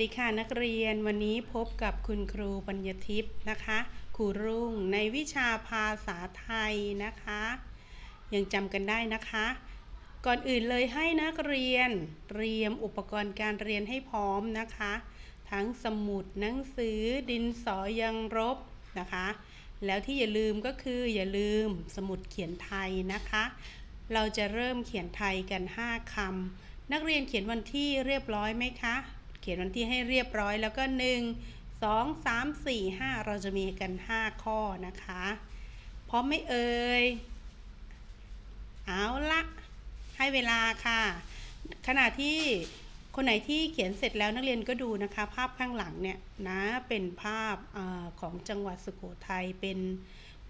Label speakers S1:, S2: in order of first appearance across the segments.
S1: วัสดีค่ะนักเรียนวันนี้พบกับคุณครูปัญญทิพย์นะคะครูรุ่งในวิชาภาษาไทยนะคะ ยังจำกันได้นะคะ ก่อนอื่นเลยให้นักเรียนเตรียมอุปกรณ์การเรียนให้พร้อมนะคะ ทั้งสมุดหนังสือดินสอยังรบนะคะ แล้วที่อย่าลืมก็คืออย่าลืมสมุดเขียนไทยนะคะ เราจะเริ่มเขียนไทยกัน 5คำนักเรียนเขียนวันที่เรียบร้อยไหมคะ เขียนวันที่ให้เรียบร้อยแล้วก็ 1 2 3 4 5 เราจะมีกัน 5 ข้อนะคะพร้อมไม่เอ่ยเอาละให้เวลาค่ะ ขณะที่คนไหนที่เขียนเสร็จแล้วนักเรียนก็ดูนะคะ ภาพข้างหลังเนี่ยนะเป็นภาพอของจังหวัดสุโขทัยเป็น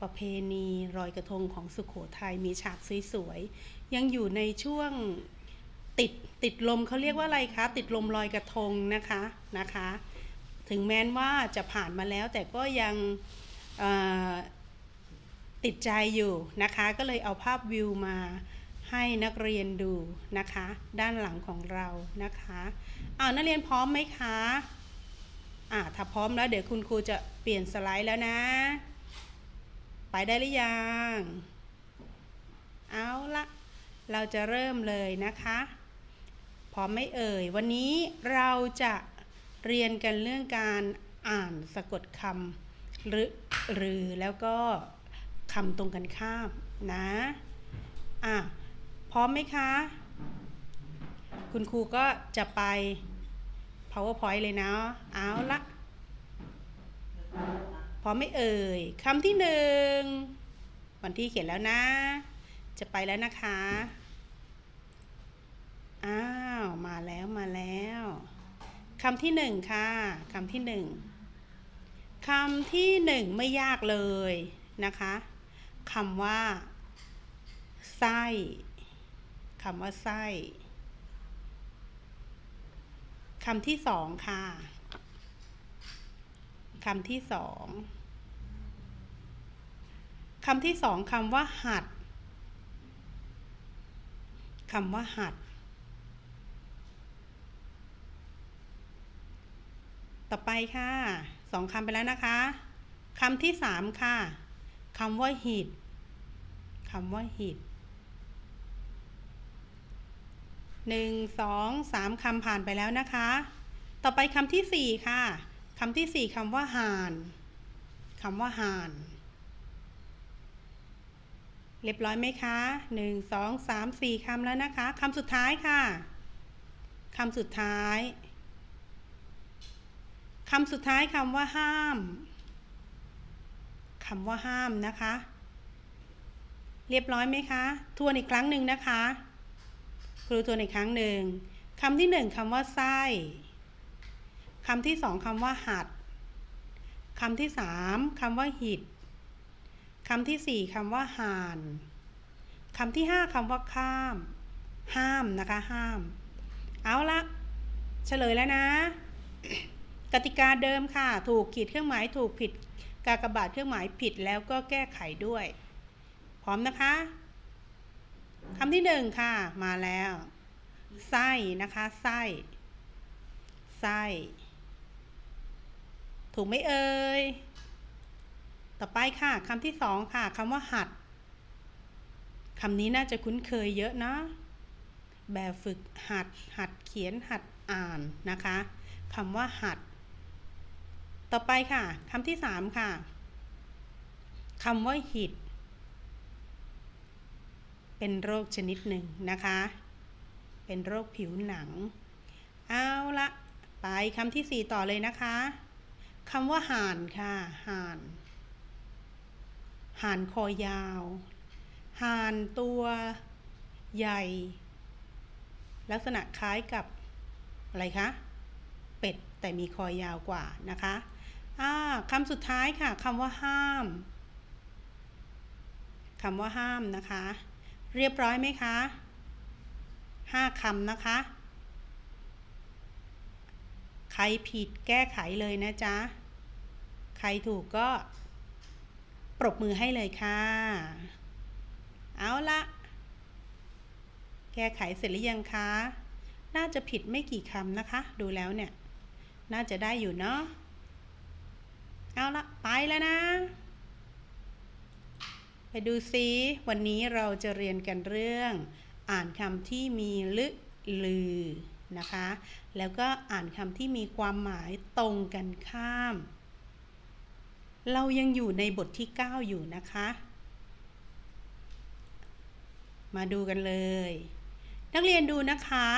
S1: ประเพณีรอยกระทงของสุโขทัยมีฉากสวยๆยังอยู่ในช่วง ติดติดลมเขาเรียกว่าอะไรคะติดลมลอยกระทงนะคะนะคะ ถึงแม้ว่าจะผ่านมาแล้วแต่ก็ยังติดใจอยู่นะคะ ก็เลยเอาภาพวิวมาให้นักเรียนดูนะคะ ด้านหลังของเรานะคะอ้าวนักเรียนพร้อมไหมคะอ่าถ้าพร้อมแล้วเดี๋ยวคุณครูจะเปลี่ยนสไลด์แล้วนะ ไปได้หรือยัง เอาละเราจะเริ่มเลยนะคะ พร้อมไม่เอ่ย วันนี้เราจะเรียนกันเรื่องการอ่านสะกดคำหรือหรือแล้วก็คำตรงกันข้ามนะอะพร้อมไหมคะ คุณครูก็จะไป powerpoint เลยนะเอาละพร้อมไม่เอ่ยคำที่หนึ่งวันที่เขียนแล้วนะ จะไปแล้วนะคะอ้า วมาแล้วมาแล้วคำที่หนึ่งค่ะคำที่หนึ่งคำที่หนึ่งไม่ยากเลยนะคะคำว่า ไส้คำว่าไส้คำที่สองค่ะคำที่สองคำที่สองคำว่าหัดคำว่าหัด ต่อไปค่ะสองคำไปแล้วนะคะคำที่สามค่ะคำว่าหิดคำว่าหิดหนึ่งสองสามคำผ่านไปแล้วนะคะ ต่อไปคำที่สี่ค่ะคำที่สี่คำว่าห่านคำว่าห่านเรียบร้อยไหมคะหนึ่งสองสามสี่คำแล้วนะคะคำสุดท้ายค่ะคำสุดท้าย คำสุดท้ายคำว่าห้ามคำว่าห้ามนะคะ เรียบร้อยไหมคะทวนอีกครั้งหนึ่งนะคะ ครูทวนอีกครั้งหนึ่งคำที่หนึ่งคำว่าไส้คำที่สองคำว่าหัดคำที่สามคำว่าหิดคำที่สี่คำว่าห่านคำที่ห้าคำว่าข้าม ห้ามนะคะห้าม เอาละเฉลยแล้วนะ กติกาเดิมค่ะ ถูกขีดเครื่องหมายถูกผิดกากบาทเครื่องหมายผิดแล้วก็แก้ไขด้วย พร้อมนะคะคำที่หนึ่งค่ะ มาแล้ว ไส้นะคะไส้ไส้ถูกไหมเอ่ย ต่อไปค่ะคำที่สองค่ะคำว่าหัดคำนี้น่าจะคุ้นเคยเยอะนะ แบบฝึกหัด หัดเขียนหัดอ่านนะคะคำว่าหัด ต่อไปค่ะคำที่สามค่ะคำว่าหิด เป็นโรคชนิดหนึ่งนะคะ เป็นโรคผิวหนัง เอาละไปคำที่สี่ต่อเลยนะคะคำว่าห่านค่ะห่านห่านคอยาวห่านตัวใหญ่ ลักษณะคล้ายกับอะไรคะ เป็ดแต่มีคอยาวกว่านะคะ อ่าคำสุดท้ายค่ะคำว่าห้ามคำว่าห้ามนะคะ เรียบร้อยไหมคะห้าคำนะคะ ใครผิดแก้ไขเลยนะจ๊ะ ใครถูกก็ปรบมือให้เลยค่ะ เอาละแก้ไขเสร็จหรือยังคะ น่าจะผิดไม่กี่คำนะคะ ดูแล้วเนี่ย น่าจะได้อยู่เนาะ เอาละไปแล้วนะ ไปดูซิวันนี้เราจะเรียนกันเรื่อง อ่านคำที่มีลึลือนะคะ แล้วก็อ่านคำที่มีความหมายตรงกันข้าม เรายังอยู่ในบทที่ 9 อยู่นะคะ มาดูกันเลย นักเรียนดูนะคะ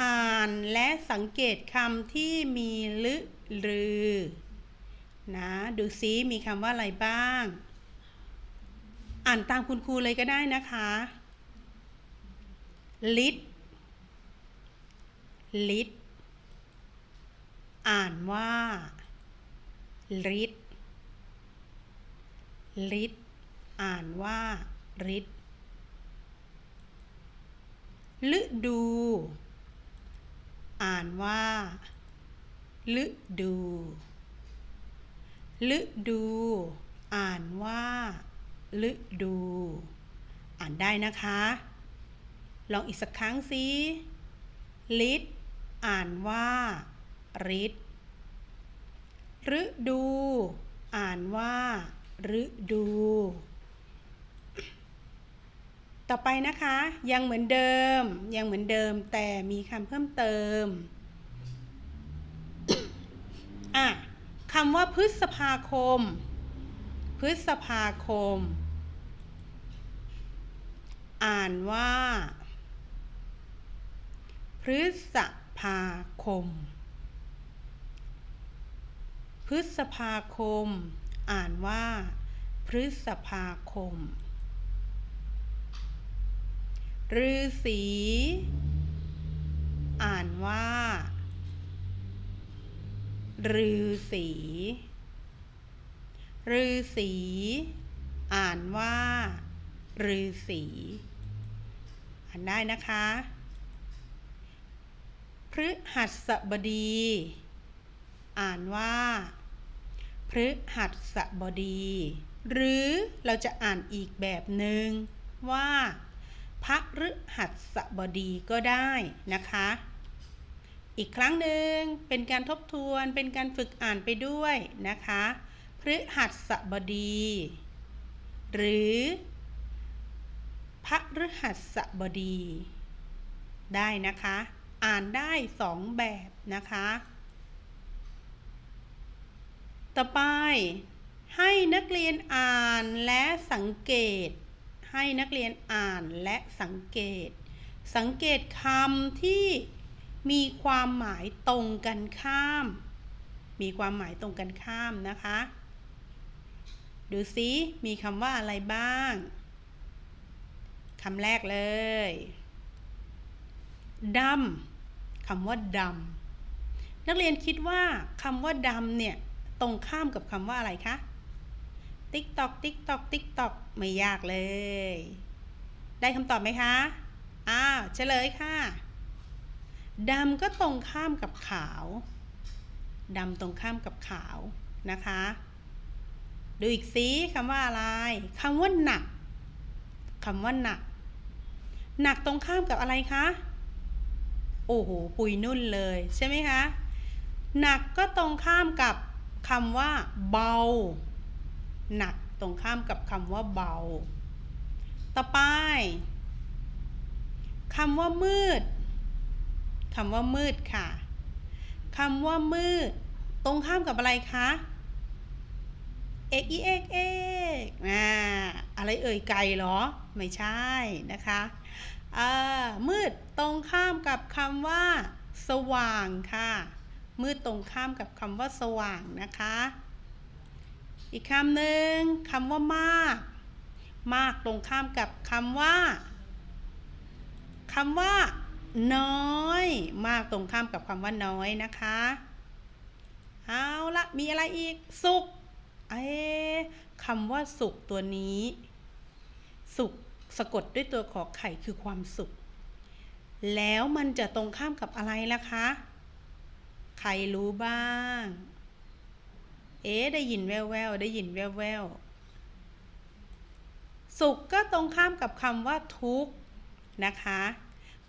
S1: อ่านและสังเกตคำที่มีลึลือ นะ ดูซิมีคำว่าอะไรบ้าง อ่านตามคุณครูเลยก็ได้นะคะ ลิตลิตอ่านว่าลิตลิตอ่านว่าริดฤดู อ่านว่าฤดู ฤดู อ่านว่าฤดู อ่านได้นะคะ ลองอีกสักครั้งสิลิดอ่านว่าริดฤดู อ่านว่าฤดู ต่อไปนะคะ ยังเหมือนเดิม ยังเหมือนเดิมแต่มีคำเพิ่มเติม อะำว่าพฤษภาคม พฤษภาคม อ่านว่า พฤษภาคม พฤษภาคม อ่านว่า พฤษภาคมฤาษีอ่านว่า ฤาษีฤาษีอ่านว่าฤาษีอ่านได้นะคะ พฤหัสบดี อ่านว่า พฤหัสบดี หรือเราจะอ่านอีกแบบหนึ่งว่าพระฤหัสบดีก็ได้นะคะ อีกครั้งหนึ่งเป็นการทบทวนเป็นการฝึกอ่านไปด้วยนะคะ พฤหัสบดี หรือพระฤหัสบดี ได้นะคะ อ่านได้สองแบบนะคะ ต่อไปให้นักเรียนอ่านและสังเกต ให้นักเรียนอ่านและสังเกต สังเกตคำที่ มีความหมายตรงกันข้าม มีความหมายตรงกันข้ามนะคะ ดูซิมีคำว่าอะไรบ้างคำแรกเลยดำคำว่าดำนักเรียนคิดว่าคำว่าดำเนี่ยตรงข้ามกับคำว่าอะไรคะติ๊กตอกติ๊กตอกติ๊กตอกไม่ยากเลย ได้คำตอบไหมคะ อ้าวเฉลยค่ะ ดำก็ตรงข้ามกับขาวดำตรงข้ามกับขาวนะคะ ดูอีกซิคำว่าอะไรคำว่าหนักคำว่าหนัก หนักตรงข้ามกับอะไรคะ โอ้โห ปุยนุ่นเลยใช่ไหมคะ หนักก็ตรงข้ามกับคำว่าเบา หนักตรงข้ามกับคำว่าเบา ต่อไปคำว่ามืด คำว่ามืดค่ะคำว่ามืด ตรงข้ามกับอะไรคะเอกอีเอกเอกนะอะไรเอ่ยไก่หรอ ไม่ใช่นะคะมืดตรงข้ามกับคำว่า สว่างค่ะ มืดตรงข้ามกับคำว่าสว่างนะคะ อีกคำหนึ่งคำว่ามาก มากตรงข้ามกับคำว่าคำว่า น้อย มากตรงข้ามกับคำว่าน้อยนะคะ เอาละมีอะไรอีก สุข เอ๊คำว่าสุขตัวนี้ สุขสะกดด้วยตัวขอไข่คือความสุข แล้วมันจะตรงข้ามกับอะไรล่ะคะ ใครรู้บ้าง เอ๊ได้ยินแววแววได้ยินแววแววสุขก็ตรงข้ามกับคำว่าทุกนะคะ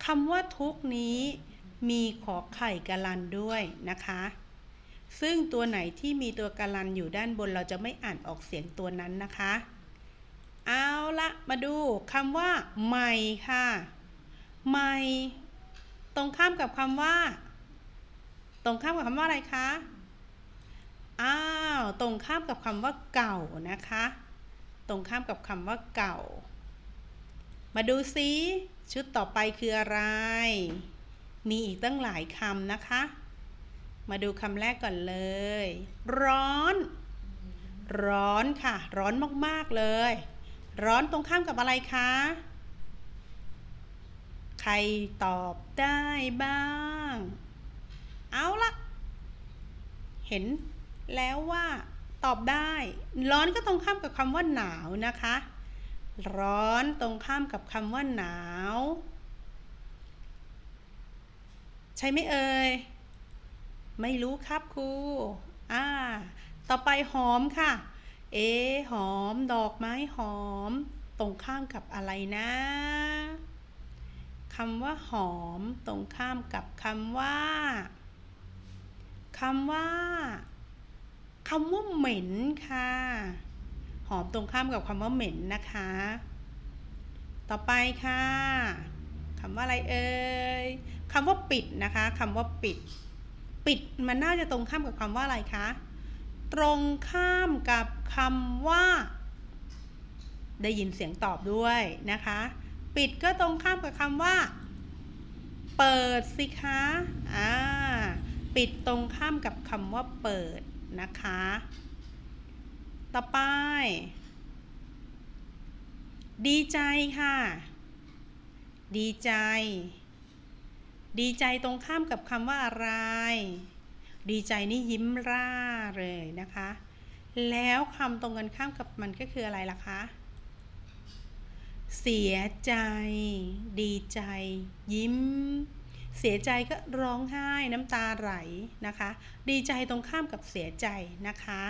S1: คำว่าทุกนี้มีขอไข่กาลันด้วยนะคะ ซึ่งตัวไหนที่มีตัวการันอยู่ด้านบนเราจะไม่อ่านออกเสียงตัวนั้นนะคะ เอาละมาดูคำว่าใหม่ค่ะใหม่ตรงข้ามกับคำว่า ตรงข้ามกับคำว่าอะไรคะอ้าวตรงข้ามกับคำว่าเก่านะคะ ตรงข้ามกับคำว่าเก่า มาดูซิชุดต่อไปคืออะไร มีอีกตั้งหลายคำนะคะ มาดูคำแรกก่อนเลย ร้อน ร้อนค่ะ ร้อนมากๆเลย ร้อนตรงข้ามกับอะไรคะ ใครตอบได้บ้าง เอาละเห็นแล้วว่าตอบได้ ร้อนก็ตรงข้ามกับคำว่าหนาวนะคะ ร้อนตรงข้ามกับคำว่าหนาว ใช่ไหมเอ่ย ไม่รู้ครับครูอ่า ต่อไปหอมค่ะ เอหอม ดอกไม้หอม ตรงข้ามกับอะไรนะคำว่าหอม ตรงข้ามกับคำว่าคำว่าคำว่าเหม็นค่ะ หอมตรงข้ามกับคำว่าเหม็นนะคะ ต่อไปค่ะคำว่าอะไรเอ่ยคำว่าปิดนะคะคำว่าปิด ปิดมันน่าจะตรงข้ามกับคำว่าอะไรคะตรงข้ามกับคำว่า ได้ยินเสียงตอบด้วยนะคะ ปิดก็ตรงข้ามกับคำว่า เปิดสิคะอ่าปิดตรงข้ามกับคำว่าเปิดนะคะ ต่อไป ดีใจค่ะ ดีใจ ดีใจตรงข้ามกับคำว่าอะไร ดีใจนี่ยิ้มร่าเลยนะคะ แล้วคำตรงกันข้ามกับมันก็คืออะไรล่ะคะ เสียใจ ดีใจ ยิ้มเสียใจก็ร้องไห้น้ำตาไหลนะคะ ดีใจตรงข้ามกับเสียใจนะคะ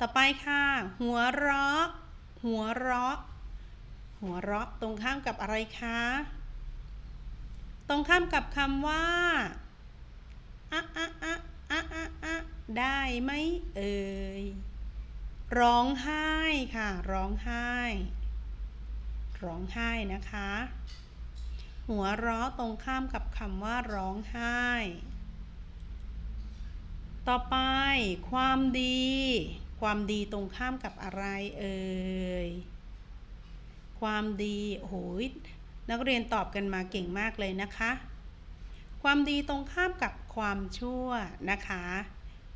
S1: ต่อไปค่ะ หัวเราะ หัวเราะ หัวเราะตรงข้ามกับอะไรคะ ตรงข้ามกับคำว่าอะอะอะอะอะอะได้ไหมเอ่ย ร้องไห้ค่ะ ร้องไห้ ร้องไห้นะคะ หัวเราะตรงข้ามกับคำว่าร้องไห้ ต่อไปความดี ความดีตรงข้ามกับอะไรเอ่ย ความดีโอ้โหนักเรียนตอบกันมาเก่งมากเลยนะคะ ความดีตรงข้ามกับความชั่วนะคะ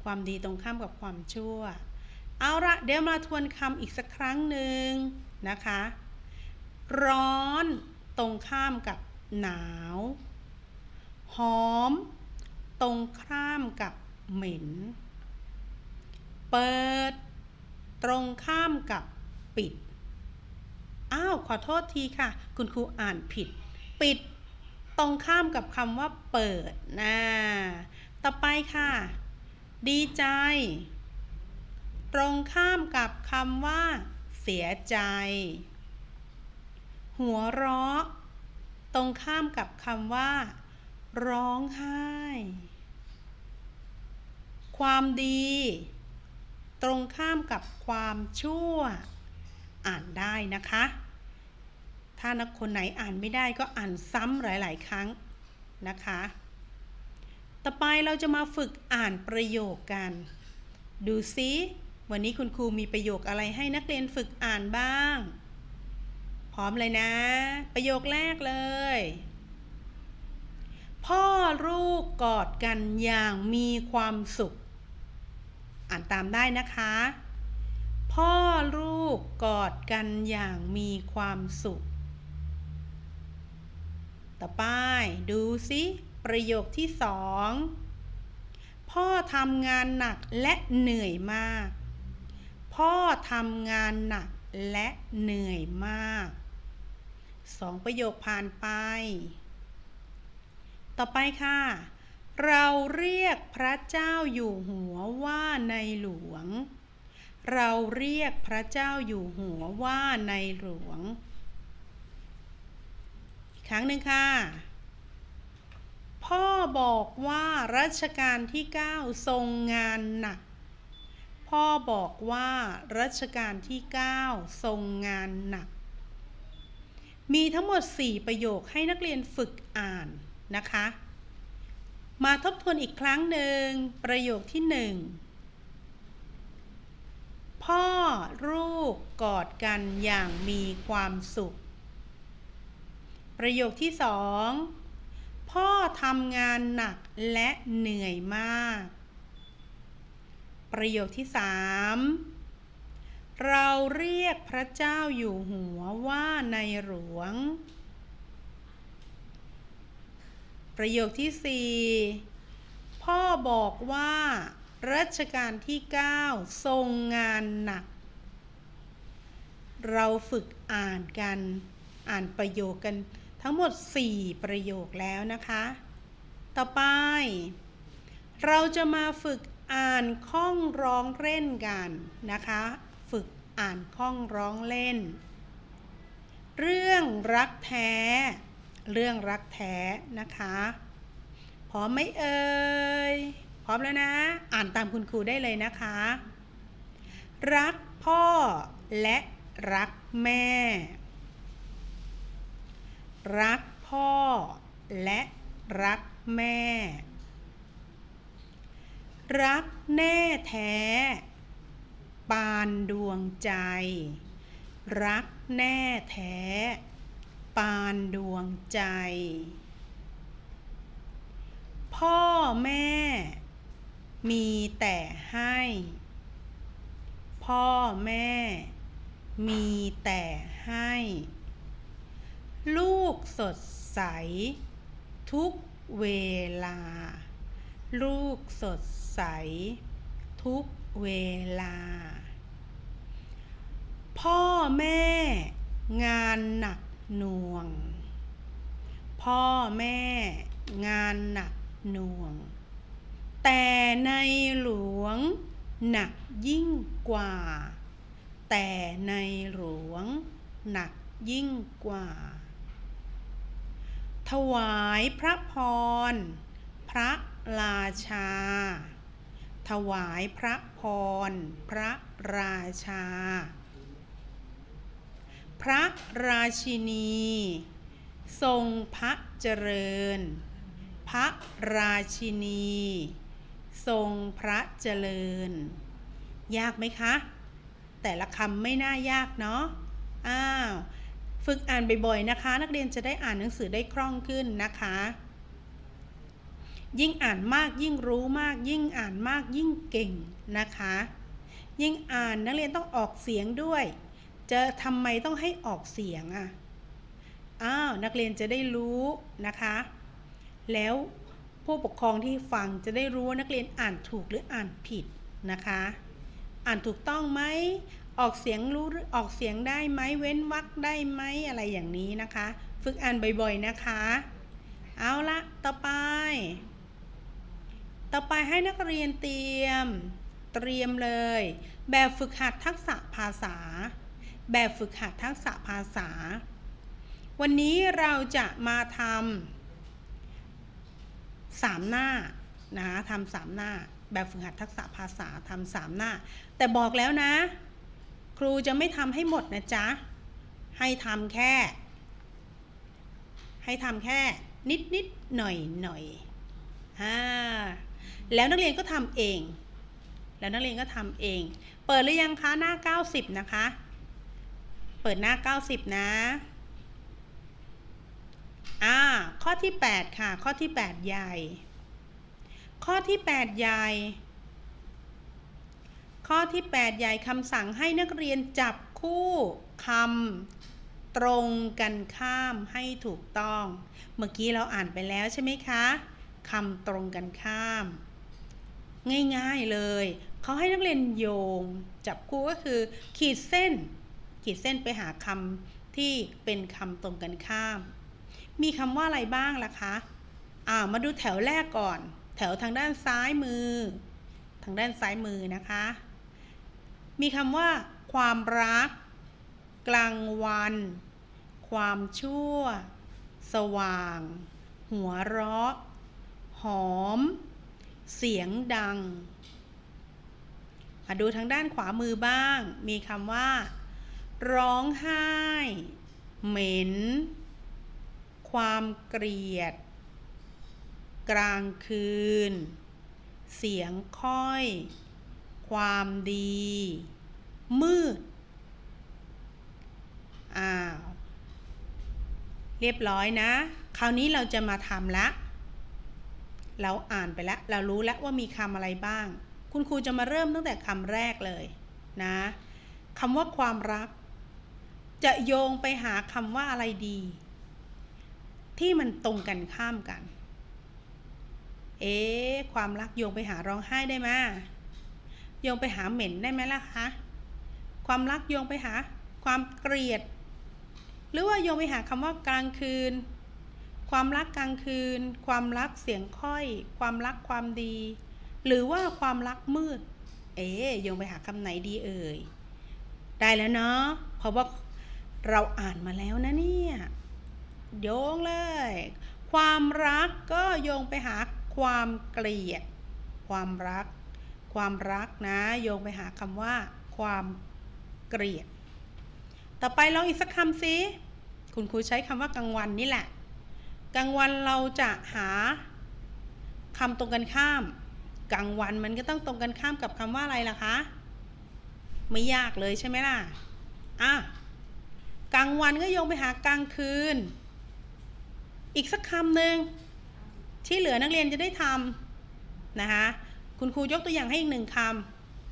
S1: ความดีตรงข้ามกับความชั่ว เอาละเดี๋ยวมาทวนคำอีกสักครั้งหนึ่งนะคะ ร้อนตรงข้ามกับหนาว หอม ตรงข้ามกับเหม็น เปิด ตรงข้ามกับปิด อ้าว ขอโทษทีค่ะ คุณครูอ่านผิด ปิด ตรงข้ามกับคำว่าเปิดนะต่อไปค่ะ ดีใจ ตรงข้ามกับคำว่า เสียใจ หัวเราะ ตรงข้ามกับคำว่า ร้องไห้ ความดี ตรงข้ามกับความชั่ว อ่านได้นะคะ ถ้านักคนไหนอ่านไม่ได้ก็อ่านซ้ำหลาย ๆ ครั้งนะคะ ต่อไปเราจะมาฝึกอ่านประโยคกัน ดูซิวันนี้คุณครูมีประโยคอะไรให้นักเรียนฝึกอ่านบ้าง พร้อมเลยนะ ประโยคแรกเลย พ่อลูกกอดกันอย่างมีความสุข อ่านตามได้นะคะ พ่อลูกกอดกันอย่างมีความสุข ต่อไปดูซิประโยคที่สองพ่อทำงานหนักและเหนื่อยมาก พ่อทำงานหนักและเหนื่อยมากสองประโยคผ่านไป ต่อไปค่ะ เราเรียกพระเจ้าอยู่หัวว่าในหลวง เราเรียกพระเจ้าอยู่หัวว่าในหลวง ครั้งหนึ่งค่ะพพ่อบอกว่ารัชกาลที่ 9 ทรงงานหนัก พ่อบอกว่ารัชกาลที่ 9 ทรงงานหนัก มีทั้งหมด 4 ประโยคให้นักเรียนฝึกอ่านนะคะ มาทบทวนอีกครั้งหนึ่ง ประโยคที่1พ่อลูกกอดกันอย่างมีความสุข ประโยคที่สองพ่อทำงานหนักและเหนื่อยมาก ประโยคที่สามเราเรียกพระเจ้าอยู่หัวว่าในหลวง ประโยคที่สี่พ่อบอกว่ารัชกาลที่ 9 ทรงงานหนัก เราฝึกอ่านกัน อ่านประโยคกันทั้งหมด 4 ประโยคแล้วนะคะ ต่อไป เราจะมาฝึกอ่านข้องร้องเล่นกันนะคะ ฝึกอ่านข้องร้องเล่น เรื่องรักแท้ เรื่องรักแท้นะคะ พร้อมไหมเอ่ย พร้อมแล้วนะ อ่านตามคุณครูได้เลยนะคะ รักพ่อและรักแม่ รักพ่อและรักแม่ รักแน่แท้ ปานดวงใจ รักแน่แท้ ปานดวงใจ พ่อแม่ มีแต่ให้ พ่อแม่ มีแต่ให้ ลูกสดใส ทุกเวลา ลูกสดใส ทุกเวลา พ่อแม่ งานหนัก หน่วง พ่อแม่งานหนักหน่วง แต่ในหลวงหนักยิ่งกว่า แต่ในหลวงหนักยิ่งกว่า ถวายพระพร พระราชา ถวายพระพร พระราชา พระราชินี ทรงพระเจริญ พระราชินี ทรงพระเจริญ ยากไหมคะ แต่ละคำไม่น่ายากเนาะอ้าวฝึกอ่านบ่อยๆนะคะ นักเรียนจะได้อ่านหนังสือได้คล่องขึ้นนะคะ ยิ่งอ่านมากยิ่งรู้มาก ยิ่งอ่านมากยิ่งเก่งนะคะ ยิ่งอ่านนักเรียนต้องออกเสียงด้วย จะทำไมต้องให้ออกเสียงอะ อ้าว นักเรียนจะได้รู้นะคะ แล้วผู้ปกครองที่ฟังจะได้รู้ว่านักเรียนอ่านถูกหรืออ่านผิดนะคะ อ่านถูกต้องไหม ออกเสียงรู้อออกเสียงได้ไหม เว้นวรรคได้ไหมอะไรอย่างนี้นะคะ ฝึกอ่านบ่อยๆนะคะ เอาละต่อไป ต่อไปให้นักเรียนเตรียม เตรียมเลย แบบฝึกหัดทักษะภาษา แบบฝึกหัดทักษะภาษา วันนี้เราจะมาทำสามหน้านะคะทำสามหน้าแบบฝึกหัดทักษะภาษาทำสามหน้า แต่บอกแล้วนะ ครูจะไม่ทำให้หมดนะจ๊ะ ให้ทำแค่ ให้ทำแค่นิดนิดหน่อยหน่อยอ่าแล้วนักเรียนก็ทำเอง แล้วนักเรียนก็ทำเอง เปิดหรือยังคะหน้า 90 นะคะ เปิดหน้า 90 นะ อ่า ข้อที่ 8 ค่ะ ข้อที่ 8 ใหญ่ ข้อที่ 8 ใหญ่ ข้อที่ 8 ใหญ่คำสั่งให้นักเรียนจับคู่คำตรงกันข้ามให้ถูกต้อง เมื่อกี้เราอ่านไปแล้วใช่ไหมคะคำตรงกันข้าม ง่ายๆเลย เขาให้นักเรียนโยง จับคู่ก็คือ ขีดเส้น ขีดเส้นไปหาคำที่เป็นคำตรงกันข้าม มีคำว่าอะไรบ้างล่ะคะอ่ามาดูแถวแรกก่อน แถวทางด้านซ้ายมือ ทางด้านซ้ายมือนะคะ มีคำว่า ความรัก กลางวัน ความชั่ว สว่าง หัวเราะ หอม เสียงดังมาดูทางด้านขวามือบ้าง มีคำว่า ร้องไห้ เหม็น ความเกลียด กลางคืน เสียงค่อย ความดี มืด อ้าว เรียบร้อยนะ คราวนี้เราจะมาทำละ เราอ่านไปแล้ว เรารู้แล้วว่ามีคำอะไรบ้าง คุณครูจะมาเริ่มตั้งแต่คำแรกเลยนะคำว่าความรัก จะโยงไปหาคำว่าอะไรดี ที่มันตรงกันข้ามกัน เอ๊ความรักโยงไปหาร้องไห้ได้ไหมโยงไปหาเหม็นได้ไหมล่ะคะความรักโยงไปหาความเกลียด หรือว่าโยงไปหาคำว่ากลางคืน ความรักกลางคืน ความรักเสียงค่อย ความรักความดี หรือว่าความรักมืด เอ๊โยงไปหาคำไหนดีเอ่ย ได้แล้วเนาะเพราะว่า เราอ่านมาแล้วนะเนี่ยโยงเลย ความรักก็โยงไปหาความเกลียด ความรัก ความรักนะ โยงไปหาคำว่า ความเกลียด ต่อไปลองอีกสักคำสิคุณครูใช้คำว่ากลางวันนี่แหละกลางวันเราจะหาคำตรงกันข้าม กลางวันมันก็ต้องตรงกันข้ามกับคำว่าอะไรล่ะคะ ไม่ยากเลยใช่ไหมล่ะ อะ กลางวันก็โยงไปหากลางคืน อีกสักคำหนึ่งที่เหลือนักเรียนจะได้ทำนะคะคุณครูยกตัวอย่างให้อีกหนึ่งค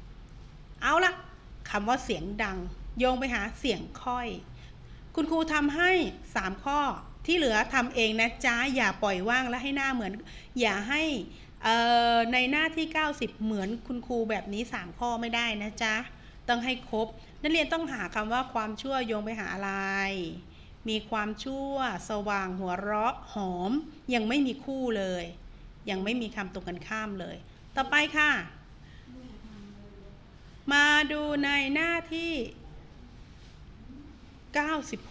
S1: ำเอาละคำว่าเสียงดัง โยงไปหาเสียงค่อย คุณครูทำให้3ข้อที่เหลือทำเองนะจ๊ะอย่าปล่อยว่างและให้หน้าเหมือน อย่าให้ในหน้าที่ 90 เหมือนคุณครูแบบนี้ 3 ข้อไม่ได้นะจ๊ะ ต้องให้ครบ นักเรียนต้องหาคำว่าความชั่วโยงไปหาอะไร มีความชั่ว สว่างหัวเราะหอม ยังไม่มีคู่เลย ยังไม่มีคำตรงกันข้ามเลย ต่อไปค่ะ มาดูในหน้าที่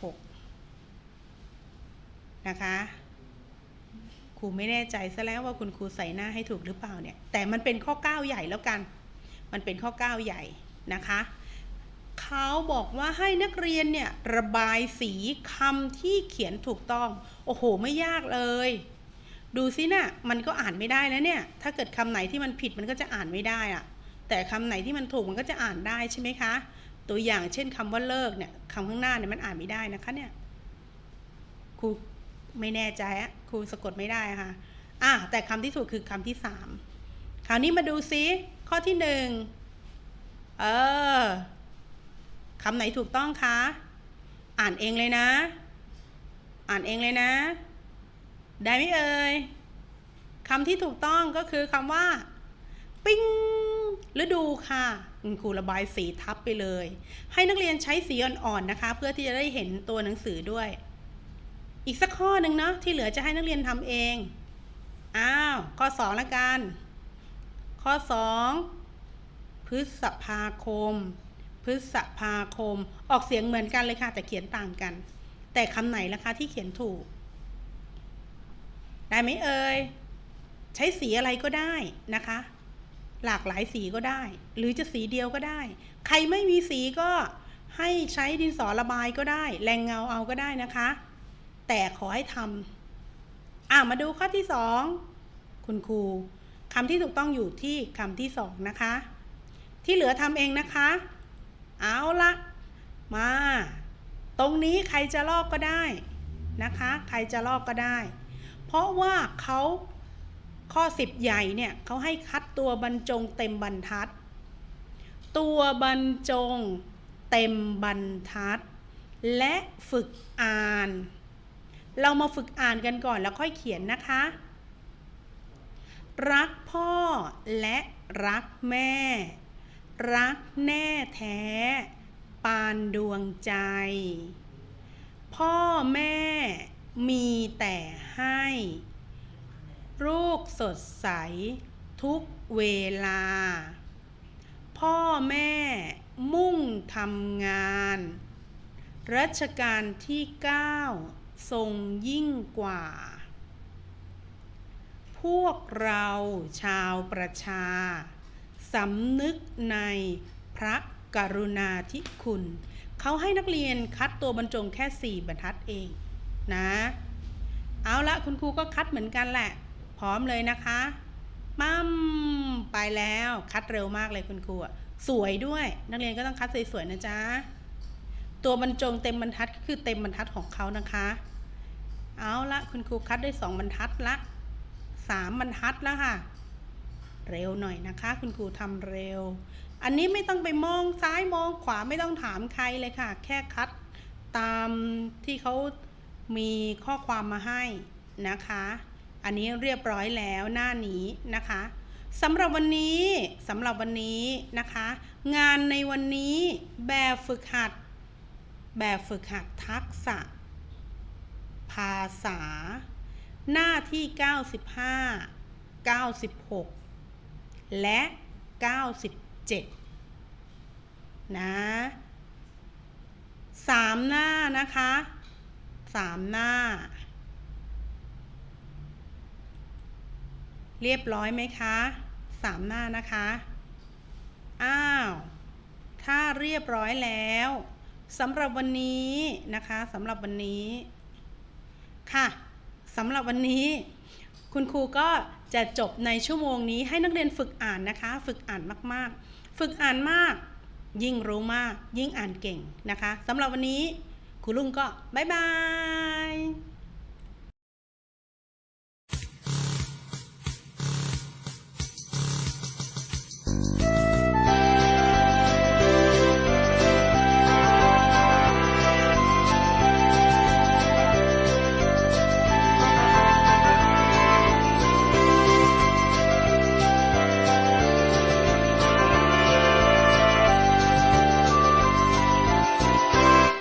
S1: 96 นะคะครูไม่แน่ใจซะแล้วว่าคุณครูใส่หน้าให้ถูกหรือเปล่าเนี่ย แต่มันเป็นข้อ 9 ใหญ่แล้วกัน มันเป็นข้อ 9 ใหญ่นะคะ เขาบอกว่าให้นักเรียนเนี่ยระบายสีคำที่เขียนถูกต้อง โอ้โห ไม่ยากเลย ดูซินะ่ะมันก็อ่านไม่ได้แล้วเนี่ย ถ้าเกิดคำไหนที่มันผิดมันก็จะอ่านไม่ได้อะแต่คำไหนที่มันถูกมันก็จะอ่านได้ใช่ไหมคะ ตัวอย่างเช่นคำว่าเลิกเนี่ยคำข้างหน้าเนี่ยมันอ่านไม่ได้นะคะเนี่ยครูไม่แน่ใจอะครูสะกดไม่ได้ค่ะอะแต่คำที่ถูกคือคำที่สามคราวนี้มาดูซิข้อที่หนึ่งเออ คำไหนถูกต้องคะ อ่านเองเลยนะ อ่านเองเลยนะ ได้ไหมเอ่ยคำที่ถูกต้องก็คือคำว่า ปิ้งฤดูค่ะคุณครูระบายสีทับไปเลย ให้นักเรียนใช้สีอ่อนๆนะคะ เพื่อที่จะได้เห็นตัวหนังสือด้วย อีกสักข้อหนึ่งเนาะที่เหลือจะให้นักเรียนทำเองอ้าวข้อสองละกัน ข้อสองพฤษภาคม พฤษภาคม ออกเสียงเหมือนกันเลยค่ะ แต่เขียนต่างกัน แต่คำไหนล่ะคะที่เขียนถูก ได้ไหมเอ่ย ใช้สีอะไรก็ได้นะคะ หลากหลายสีก็ได้ หรือจะสีเดียวก็ได้ ใครไม่มีสีก็ให้ใช้ดินสอระบายก็ได้ แรงเงาเอาก็ได้นะคะ แต่ขอให้ทำอ่ามาดูข้อที่สองคุณครูคำที่ถูกต้องอยู่ที่คำที่สองนะคะ ที่เหลือทำเองนะคะ เอาละมา ตรงนี้ใครจะลอกก็ได้นะคะ ใครจะลอกก็ได้ เพราะว่าเขาข้อ10ใหญ่เนี่ยเขาให้คัดตัวบรรจงเต็มบรรทัด ตัวบรรจงเต็มบรรทัด และฝึกอ่าน เรามาฝึกอ่านกันก่อนแล้วค่อยเขียนนะคะ รักพ่อและรักแม่ รักแน่แท้ ปานดวงใจ พ่อแม่มีแต่ให้ ลูกสดใส ทุกเวลา พ่อแม่มุ่งทำงาน รัชกาลที่ 9 ทรงยิ่งกว่าผวกเราชาวประชา สำนึกในพระกรุณาธิคุณ เขาให้นักเรียนคัดตัวบรรจงแค่ 4 บรรทัดเองนะ เอาละคุณครูก็คัดเหมือนกันแหละ พร้อมเลยนะคะมั่มไปแล้วคัดเร็วมากเลยคุณครูอะสวยด้วย นักเรียนก็ต้องคัดสวยๆนะจ๊ะ ตัวบรรจงเต็มบรรทัดก็คือเต็มบรรทัดของเขานะคะ เอาละคุณครูคัดได้สองบรรทัดละสามบรรทัดแล้วค่ะ เร็วหน่อยนะคะ คุณครูทำเร็ว อันนี้ไม่ต้องไปมองซ้ายมองขวาไม่ต้องถามใครเลยค่ะ แค่คัดตามที่เขามีข้อความมาให้นะคะ อันนี้เรียบร้อยแล้วหน้านี้นะคะสำหรับวันนี้สำหรับวันนี้นะคะ งานในวันนี้แบบฝึกหัด แบบฝึกหัดทักษะ ภาษา หน้าที่ 95 96 และ 97 นะสามหน้านะคะสามหน้า เรียบร้อยไหมคะสามหน้านะคะ อ้าว ถ้าเรียบร้อยแล้วสำหรับวันนี้นะคะสำหรับวันนี้ค่ะสำหรับวันนี้ คุณครูก็ จะจบในชั่วโมงนี้ให้นักเรียนฝึกอ่านนะคะ ฝึกอ่านมากๆ ฝึกอ่านมาก ยิ่งรู้มาก ยิ่งอ่านเก่งนะคะสำหรับวันนี้ครูลุงก็บ๊ายบาย